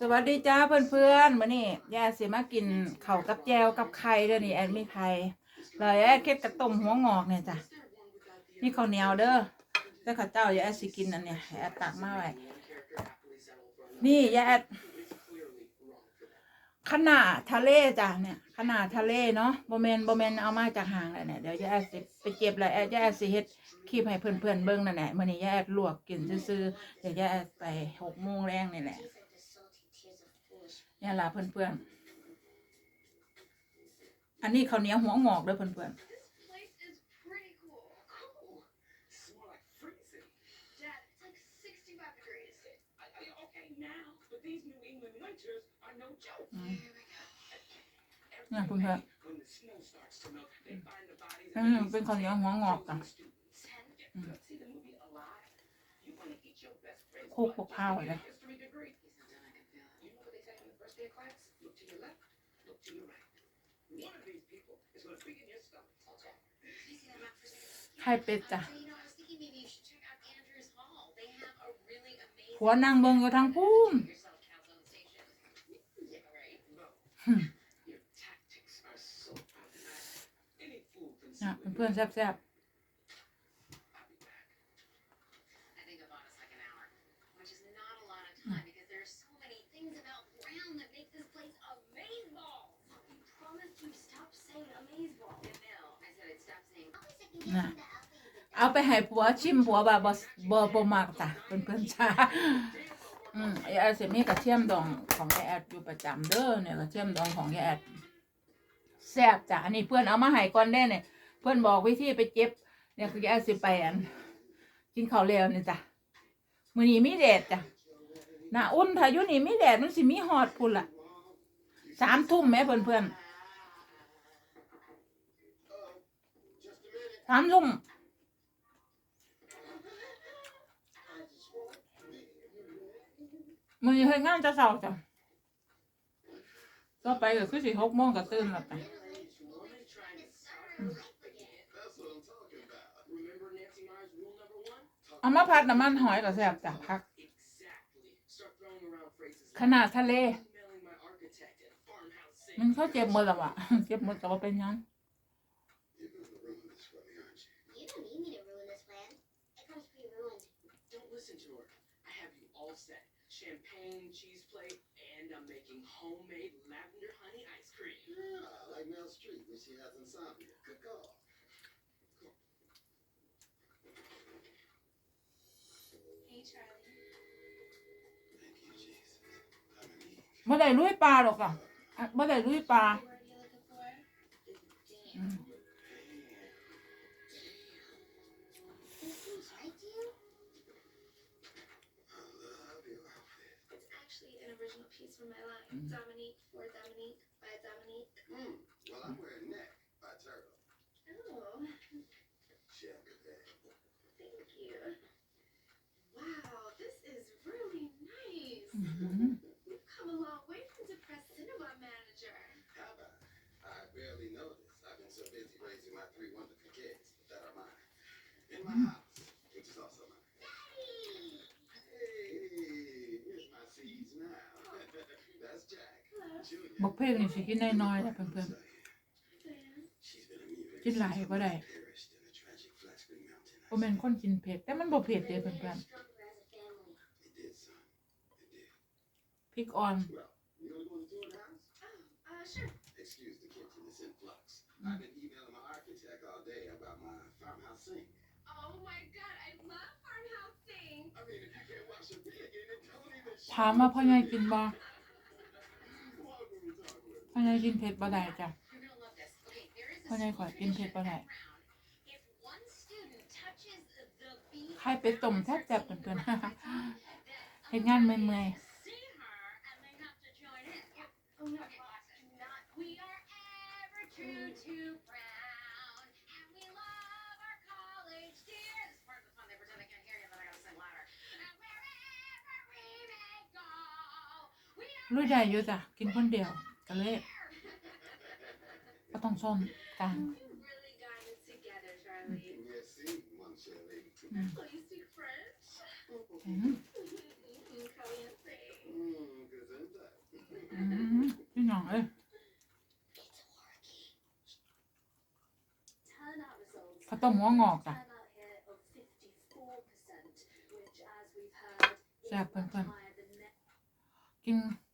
สวัสดีจ้าเพื่อนๆมื้อนี้ย่าสิมากินเข้ากับแจวกับไข่เด้อนี่แอนมีไข่แล้วแอนเค็ดกับต้มหัวงอกเนี่ยจ้ะมีข้าวเหนียวเด้อแล้วข้าวเจ้าย่าแอนสิกินอันเนี้ยแอนตักมาไว้นี่ย่าแอนขนาดทะเลจ้ะเนี่ยขนาดทะเลเนาะโบ่แม่นบ่แม่นเอามาจากห้างแล้วเนี่ยเดี๋ยวย่าแอนสิไปเก็บแล้วแอนย่าแอนสิเฮ็ดคลิปให้เพื่อนๆเบิ่งนั่นแหละมื้อนี้ย่าแอนลวกกินซื่อเดี๋ยวย่าแอนไปหกโมงแรงนี่แหละ เนี่ยล่ะเพื่อนเพื่อนอันนี้เขาเนี้ยหัวงอกเด้อเพื่อนๆนี่เพื่อนเพื่อืมเป็นข้าวเหนียวหัวงอกอะโคกพวกข้าวเลย ไข่เป็ดจ้ะ So, you know, I was thinking maybe you should check out Andrews Hall. They have a really amazing. ผัวนั่งเบิ่งอยู่ทางพูน Yourself counts on the station. Yeah, right. No. Hmm. Your tactics are so problematic. Any fool can see นะ what เพื่อนๆแซ่บ I'll นะเอาไปให้ผัวชิมผัวบ่บ่บ่บ่มักจ้ะเพื่อนๆจ้าอืมยายแอดสิมีกระเทียมดองของยายแอดอยู่ประจำเด้อเนี่ยกระเทียมดองของยายแอดแซ่บจ้ะอันนี้เพื่อนเอามาให้ก่อนได้เนี่ยเพื่อนบอกวิธีไปเจ็บ เนี่ยคือยายแอดสิไปอันกินข้าวเร็วนี่จ้ะมื้อนี้มีแดดจ้ะหน้าอุ่นถ้าอยู่นี่มีแดดมันสิมีฮอดพุ่นล่ะสามทุ่มแหม่เพื่อนๆ สามทุ่มมื้อนี้เฮ็ดงานจะเช้าจ้ะก็ไปก็คือสิหกโมงก็ตื่นแล้วไปเอามาพัดน้ำมันหอยก็แซ่บจ้ะพักขนาดทะเล มันเขาเจ็บหมดแล้วอะเจ็บหมดแต่ว่าเป็นยัง all set. Champagne, cheese plate, and I'm making homemade lavender honey ice cream. Yeah, like Mel Street when she has insomnia. Good call. Hey, Charlie. Thank you, Jesus. Dominique. ไม่ได้ลุยปลาหรอกอะอ่ะไม่ได้ลุยปลา What from my life, mm-hmm. Dominique. บอกเพลงนี่สิกินน้อยๆนะเพื่อนๆกินหลายก็ได้โอเมนคนกินเผ็ดแต่มันบ่เผ็ดเด้เพื่อนๆพริกอ่อนถามมาพ่อใหญ่กินบ่ พ่อใหญ่กินเผ็ดบ่ได้จ้ะ You're gonna love this. Okay, there is a Con này school khỏi tin tradition thiệt con này. at Brown. If one student touches the bee ไข่เป็ดต้มแซ่บๆเพื่อนๆเฮ็ดงานเมื่อย see her and they have to join in. Yeah. Oh no, okay, do not. We are ever true to Brown, and we love our college dear. This part of the fun, they pretend they can't hear you, but I gotta sing louder. And wherever we may go, we are ลุยได้อยู่จ้ะกินคนเดียว ก็เลยก็ต้องชนกันพี่น้องเอ้ยข้าวต้มหัวงอกอะแซ่บเพื่อๆกิน